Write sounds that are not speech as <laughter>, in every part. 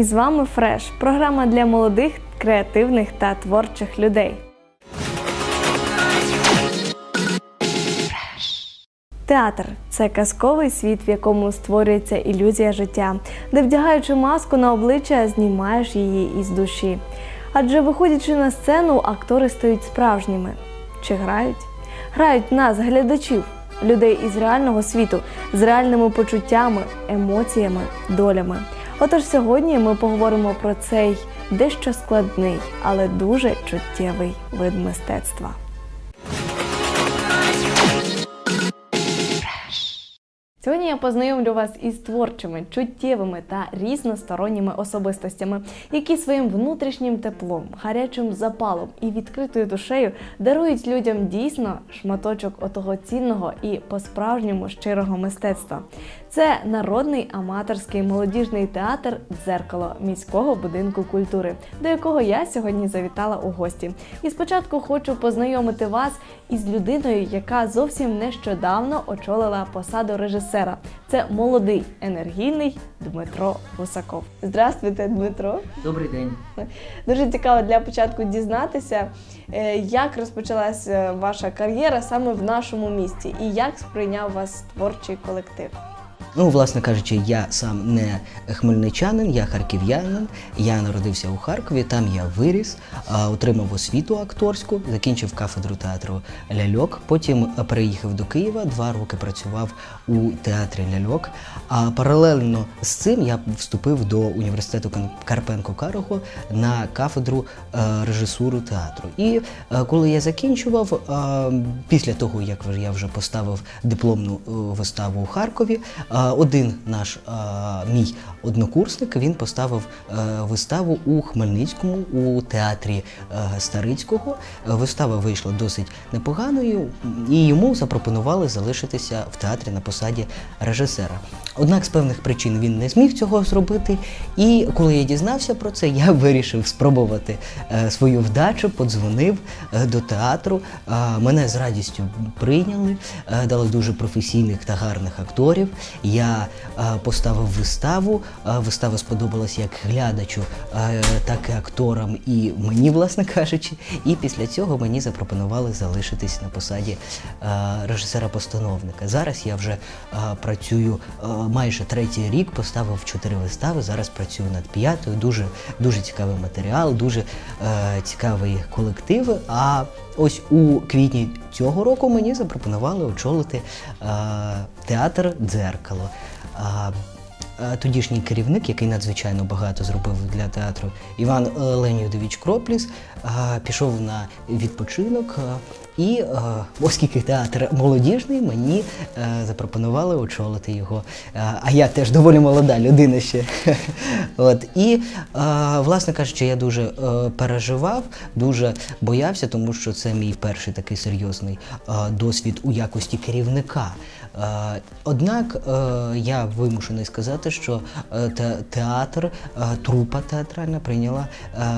І з вами Фреш, програма для молодих, креативних та творчих людей. Театр це казковий світ, в якому створюється ілюзія життя, де вдягаючи маску на обличчя, знімаєш її із душі. Адже виходячи на сцену, актори стають справжніми. Чи грають? Грають нас, глядачів, людей із реального світу, з реальними почуттями, емоціями, долями. Отож сьогодні ми поговоримо про цей дещо складний, але дуже чуттєвий вид мистецтва. Сьогодні я познайомлю вас із творчими, чуттєвими та різносторонніми особистостями, які своїм внутрішнім теплом, гарячим запалом і відкритою душею дарують людям дійсно шматочок отого цінного і по-справжньому щирого мистецтва. Це народний аматорський молодіжний театр Дзеркало міського будинку культури, до якого я сьогодні завітала у гості. І спочатку хочу познайомити вас із людиною, яка зовсім нещодавно очолила посаду режисера. Це молодий енергійний Дмитро Гусаков. Здравствуйте, Дмитро. Добрий день. Дуже цікаво для початку дізнатися, е, як розпочалася ваша кар'єра саме в нашому місті і як сприйняв вас творчий колектив. Ну, власне кажучи, я сам не хмельничанин, я харків'янин. Я народився у Харкові, там я виріс, отримав освіту акторську, закінчив кафедру театру ляльок. Потім переїхав до Києва, два роки працював у театрі ляльок. А паралельно з цим я вступив до університету Карпенко Карого на кафедру е, режисуру театру. І е, коли я закінчував, е, після того як я вже поставив дипломну е, виставу у Харкові, е, один наш мій однокурсник він поставив е, виставу у Хмельницькому у театрі е, Старицького. Вистава вийшла досить непоганою, і йому запропонували залишитися в театрі на посаді режисера. Однак з певних причин він не зміг цього зробити. І коли я дізнався про це, я вирішив спробувати е, свою вдачу, подзвонив до театру. Мене з радістю прийняли, дали дуже професійних та гарних акторів. Я е, поставив виставу. Е, Вистава сподобалась як глядачу, е, так і акторам, і мені, власне кажучи. І після цього мені запропонували залишитись на посаді режисера-постановника. Зараз я вже працюю майже третій рік, поставив чотири вистави. Зараз працюю над п'ятою. Дуже дуже цікавий матеріал, дуже цікавий колектив. А ось у квітні цього року мені запропонували очолити е, театр дзеркало. Е, Тодішній керівник, який надзвичайно багато зробив для театру, Іван е, Леонідович Кропліс, е, пішов на відпочинок. е, І е, оскільки театр молодіжний, мені е, запропонували очолити його. Е, А я теж доволі молода людина ще. <laughs> От. І, е, власне кажучи, я дуже е, переживав, дуже боявся, тому що це мій перший такий серйозний е, досвід у якості керівника. Однак е, я вимушений сказати, що е, театр, е, трупа театральна прийняла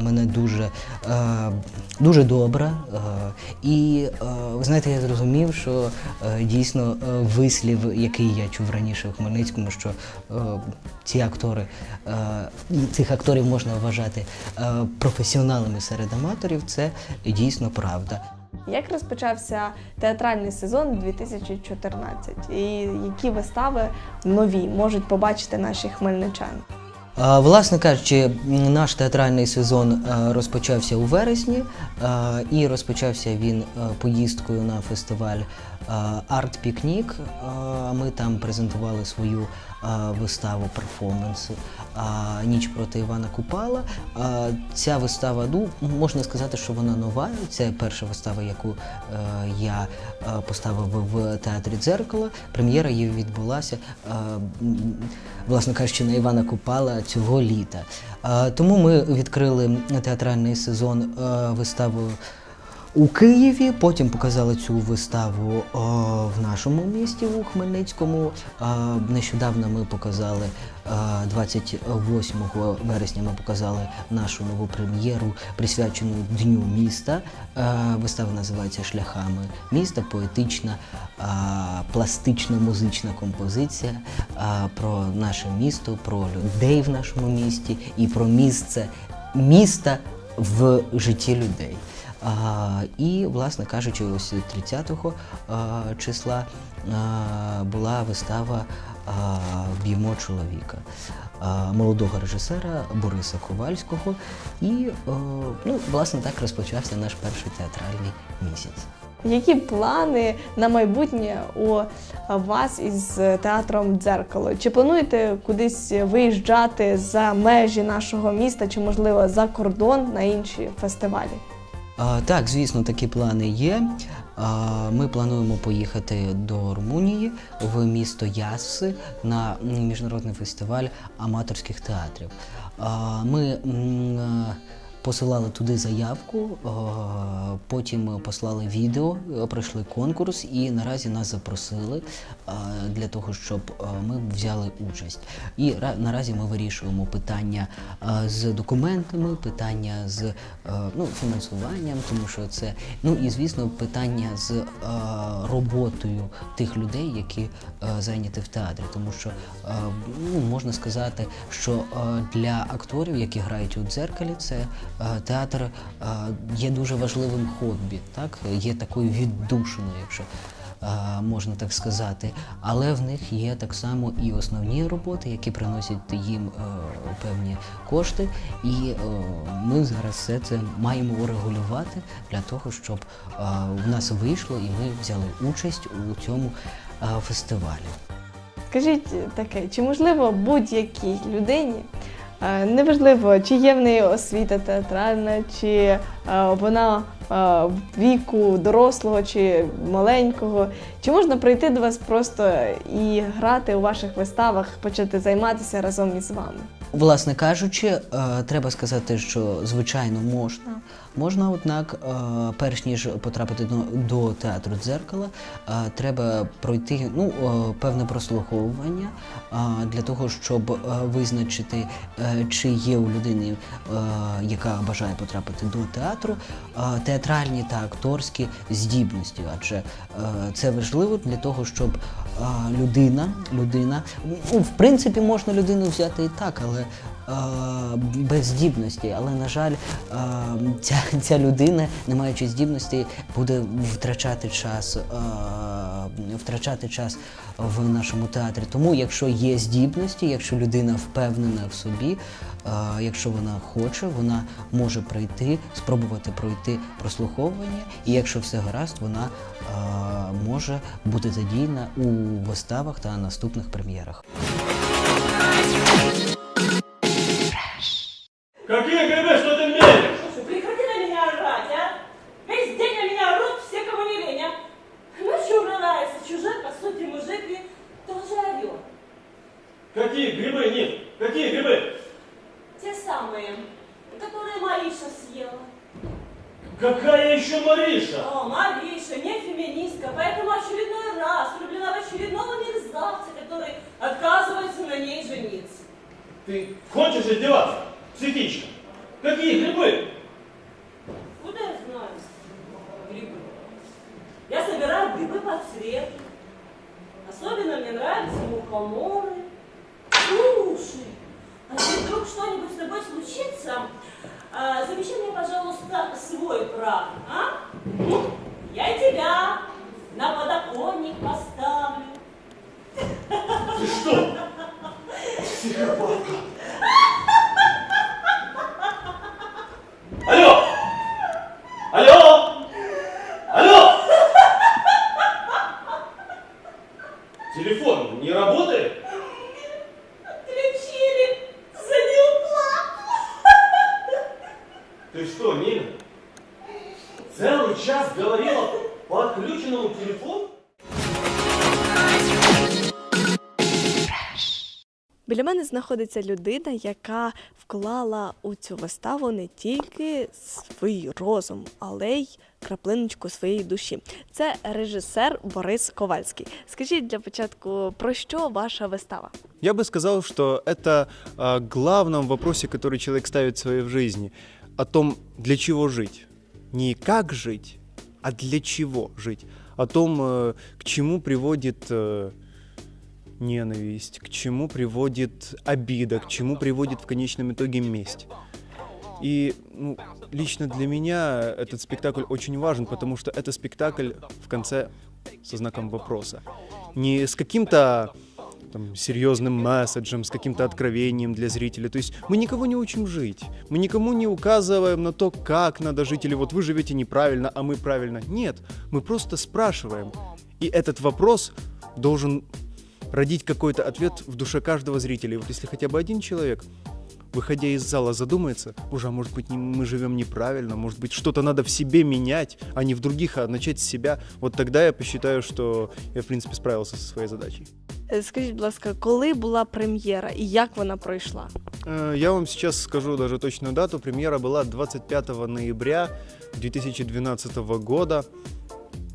мене дуже, дуже добре. І знаєте, я зрозумів, що дійсно вислів, який я чув раніше в Хмельницькому, що ці актори, цих акторів можна вважати професіоналами серед аматорів, це дійсно правда. Як розпочався театральний сезон 2014? І які вистави нові можуть побачити наші хмельничани? Власне кажучи, наш театральний сезон розпочався у вересні, і розпочався він поїздкою на фестиваль Арт Пікнік. Ми там презентували свою виставу перформанс Ніч проти Івана Купала. Ця вистава, ну можна сказати, що вона нова. Це перша вистава, яку е, я е, поставив в театрі дзеркало. Прем'єра її відбулася. е, власне кажучи, на Івана Купала цього літа. Тому ми відкрили театральний сезон виставою у Києві. Потім показали цю виставу о, в нашому місті у Хмельницькому. А, нещодавно ми показали а, 28 вересня. Ми показали нашу нову прем'єру, присвячену Дню міста. Вистава називається Шляхами міста. Поетична, пластична музична композиція про наше місто, про людей в нашому місті і про місце міста в житті людей. І, власне кажучи, ось 30-го числа була вистава Б'ємо чоловіка молодого режисера Бориса Ковальського. І, ну, власне, так розпочався наш перший театральний місяць. Які плани на майбутнє у вас із театром дзеркало? Чи плануєте кудись виїжджати за межі нашого міста, чи можливо за кордон на інші фестивалі? Так, звісно, такі плани є. Ми плануємо поїхати до Румунії в місто Ясси на міжнародний фестиваль аматорських театрів. Ми посилали туди заявку, потім послали відео, е, пройшли конкурс і наразі нас запросили для того, щоб ми взяли участь. І ра- наразі ми вирішуємо питання з документами, питання з е, ну, фінансуванням, тому що це, ну і звісно, питання з е, роботою тих людей, які е, зайняті в театрі. Тому що е, ну, можна сказати, що е, для акторів, які грають у дзеркалі, це е, театр е, є дуже важливим хобі, так є такою віддушиною, якщо е, можна так сказати. Але в них є так само і основні роботи, які приносять їм е, певні кошти. І е, ми зараз все це маємо урегулювати для того, щоб е, в нас вийшло і ми взяли участь у цьому е, фестивалі. Скажіть таке, чи можливо будь-якій людині, е, неважливо, чи є в неї освіта театральна, чи е, вона е, віку дорослого чи маленького, чи можна прийти до вас просто і грати у ваших виставах, почати займатися разом із вами? Власне кажучи, е, треба сказати, що звичайно можна. Можна, однак, е, перш ніж потрапити до, театру дзеркала, е, треба пройти ну, е, певне прослуховування е, для того, щоб е, визначити, е, чи є у людини, е, яка бажає потрапити до театру, е, театральні та акторські здібності. Адже е, це важливо для того, щоб людина, людина, ну, в принципі, можна людину взяти і так, але без здібності. Але, на жаль, е, ця, ця людина, не маючи здібності, буде втрачати час, е, втрачати час в нашому театрі. Тому, якщо є здібності, якщо людина впевнена в собі, е, якщо вона хоче, вона може прийти, спробувати пройти прослуховування, і якщо все гаразд, вона е, може бути задіяна у виставах та наступних прем'єрах. Caquinha, quer ver? Психичка. Какие грибы? Куда я знаю? Грибы. Я собираю грибы по цвету. Особенно мне нравятся мухоморы. Слушай, а если вдруг что-нибудь с тобой случится, а, замещи мне, пожалуйста, свой прах, а? Ну, Я и тебя на подоконник поставлю. Ты что? <laughs> Психопатка. знаходиться людина, яка вклала у цю виставу не тільки свій розум, але й краплиночку своєї душі. Це режисер Борис Ковальський. Скажіть для початку, про що ваша вистава? Я бы сказал, что это о главном вопросе, который человек ставит в своей жизни, о том, для чего жить. Не как жить, а для чего жить. О том, э, к чему приводит э, ненависть, к чему приводит обида, к чему приводит в конечном итоге месть. И ну, лично для меня этот спектакль очень важен, потому что это спектакль в конце со знаком вопроса. Не с каким-то там, серьезным месседжем, с каким-то откровением для зрителя. То есть мы никого не учим жить. Мы никому не указываем на то, как надо жить, или вот вы живете неправильно, а мы правильно. Нет, мы просто спрашиваем. И этот вопрос должен родить какой-то ответ в душе каждого зрителя. И вот если хотя бы один человек, выходя из зала, задумается, боже, а может быть не- мы живем неправильно, может быть что-то надо в себе менять, а не в других, а начать с себя, вот тогда я посчитаю, что я, в принципе, справился со своей задачей. Е, Скажіть, будь ласка, коли була прем'єра і як вона пройшла? Э, Я вам сейчас скажу даже точную дату. Премьера была 25 ноября 2012 года.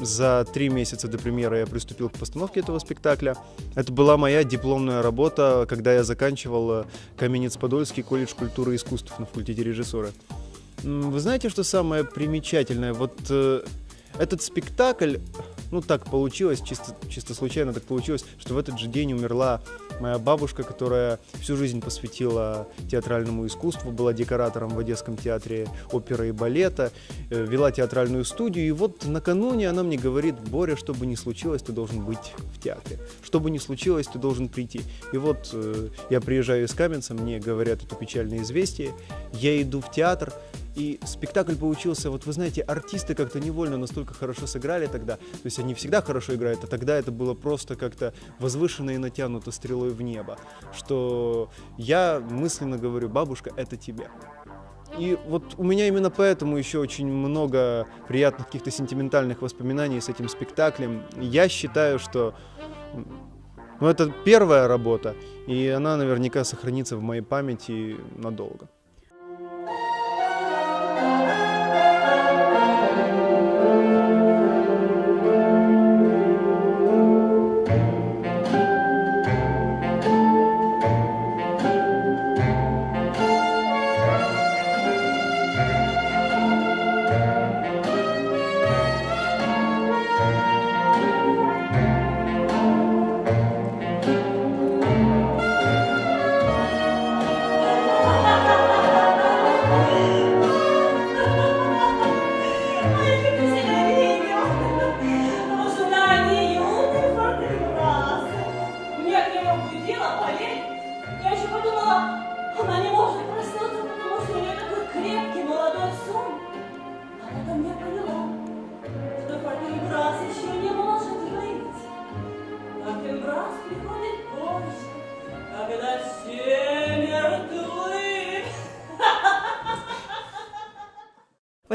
За три месяца до премьеры я приступил к постановке этого спектакля. Это была моя дипломная работа, когда я заканчивал э, Каменец-Подольский колледж культуры и искусств на факультете режиссуры. М, Вы знаете, что самое примечательное? Вот э, этот спектакль, ну так получилось, чисто, чисто случайно так получилось, что в этот же день умерла моя бабушка, которая всю жизнь посвятила театральному искусству, была декоратором в Одесском театре оперы и балета, э, вела театральную студию. И вот накануне она мне говорит, Боря, что бы ни случилось, ты должен быть в театре. Что бы ни случилось, ты должен прийти. И вот э, я приезжаю из Каменца, мне говорят это печальное известие, я иду в театр, и спектакль получился, вот вы знаете, артисты как-то невольно настолько хорошо сыграли тогда. То есть они всегда хорошо играют, а тогда это было просто как-то возвышенно и натянуто стрелой в небо. Что я мысленно говорю, бабушка, это тебе. И вот у меня именно поэтому еще очень много приятных каких-то сентиментальных воспоминаний с этим спектаклем. Я считаю, что ну, это первая работа, и она наверняка сохранится в моей памяти надолго.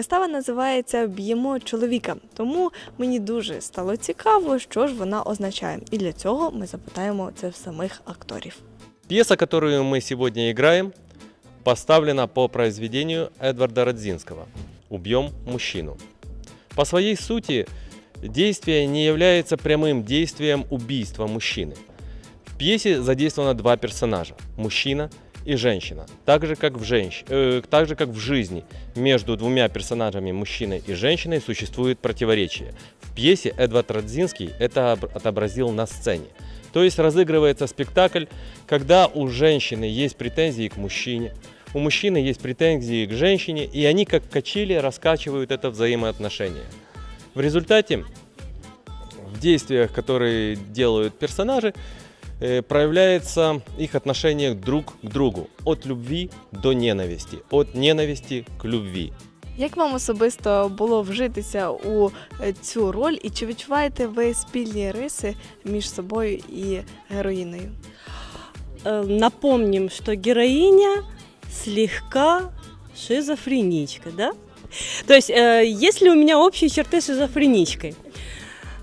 Вистава називається Б'ємо чоловіка, тому мені дуже стало цікаво, що ж вона означає. І для цього ми запитаємо це в самих акторів. Пьеса, которую мы сегодня играем, поставлена по произведению Эдварда Родзинского «Убьем мужчину». По своей сути, действие не является прямым действием убийства мужчины. В пьесе задействовано два персонажа – мужчина и женщина. Так же, как в, женщ... э, так же, как в жизни между двумя персонажами, мужчиной и женщиной, существует противоречие. В пьесе Эдвард Родзинский это об- отобразил на сцене. То есть разыгрывается спектакль, когда у женщины есть претензии к мужчине, у мужчины есть претензии к женщине, и они как качели раскачивают это взаимоотношение. В результате в действиях, которые делают персонажи, проявляется их отношение друг к другу. От любви до ненависти, от ненависти к любви. Як вам особисто було вжитися у е, цю роль, і чи відчуваєте ви спільні риси між собою і героїною? Э, Напомним, что героиня слегка шизофреничка, да? То есть, э, есть ли у меня общие черты с шизофреничкой?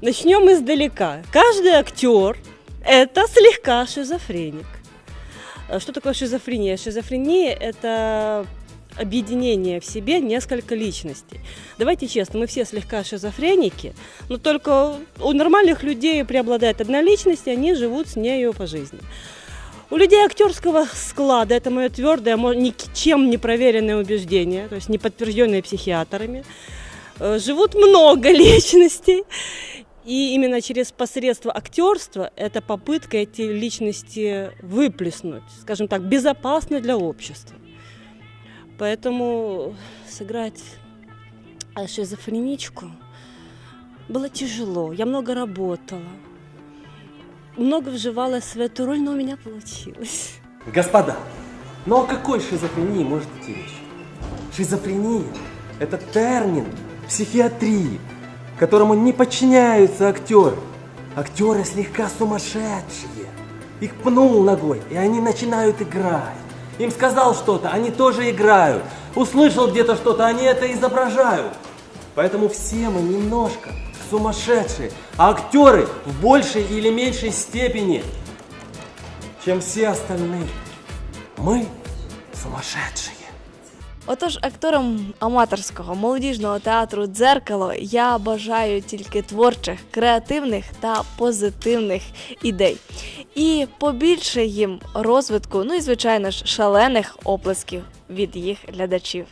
Начнем издалека. Каждый актер – это слегка шизофреник. Э, Что такое шизофрения? Шизофрения – это объединение в себе несколько личностей. Давайте честно, мы все слегка шизофреники, но только у нормальных людей преобладает одна личность, и они живут с нею по жизни. У людей актерского склада, это мое твердое, мо- ничем не проверенное убеждение, то есть не подтвержденное психиатрами, э, живут много личностей. <laughs> И именно через посредство актерства это попытка эти личности выплеснуть, скажем так, безопасно для общества. Поэтому сыграть шизофреничку было тяжело. Я много работала, много вживалась в эту роль, но у меня получилось. Господа, ну о какой шизофрении может идти речь? Шизофрения – это термин психиатрии, которому не подчиняются актеры. Актеры слегка сумасшедшие. Их пнул ногой, и они начинают играть. Им сказал что-то, они тоже играют. Услышал где-то что-то, они это изображают. Поэтому все мы немножко сумасшедшие, а актеры в большей или меньшей степени чем все остальные. Мы сумасшедшие. Отож, акторам аматорського молодіжного театру Дзеркало я бажаю тільки творчих, креативних та позитивних ідей. І побільше їм розвитку, ну і звичайно ж шалених оплесків від їх глядачів.